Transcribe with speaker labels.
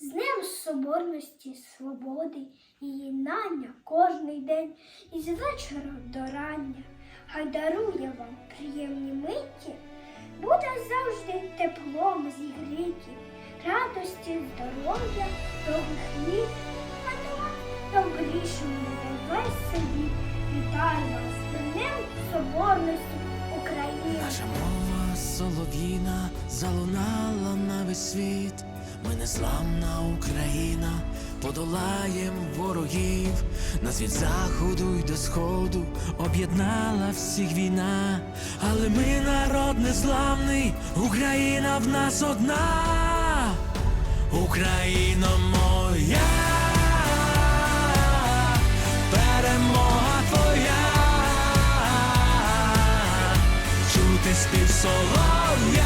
Speaker 1: З Днем Соборності, Свободи і єднання кожний день із вечора до рання. Хай дарує вам приємні миті, буде завжди теплом зігріті, радості, здоров'я, довгих літ, а вам добрішому буде весь світ. Вітаю вас з Днем Соборності України.
Speaker 2: Наша мова солов'їна залунала на весь світ. Ми незламна Україна, подолаєм ворогів, нас від заходу й до сходу об'єднала всіх війна, але ми народ незламний, Україна в нас одна, Україна моя, перемога твоя. Чути спів солов'я,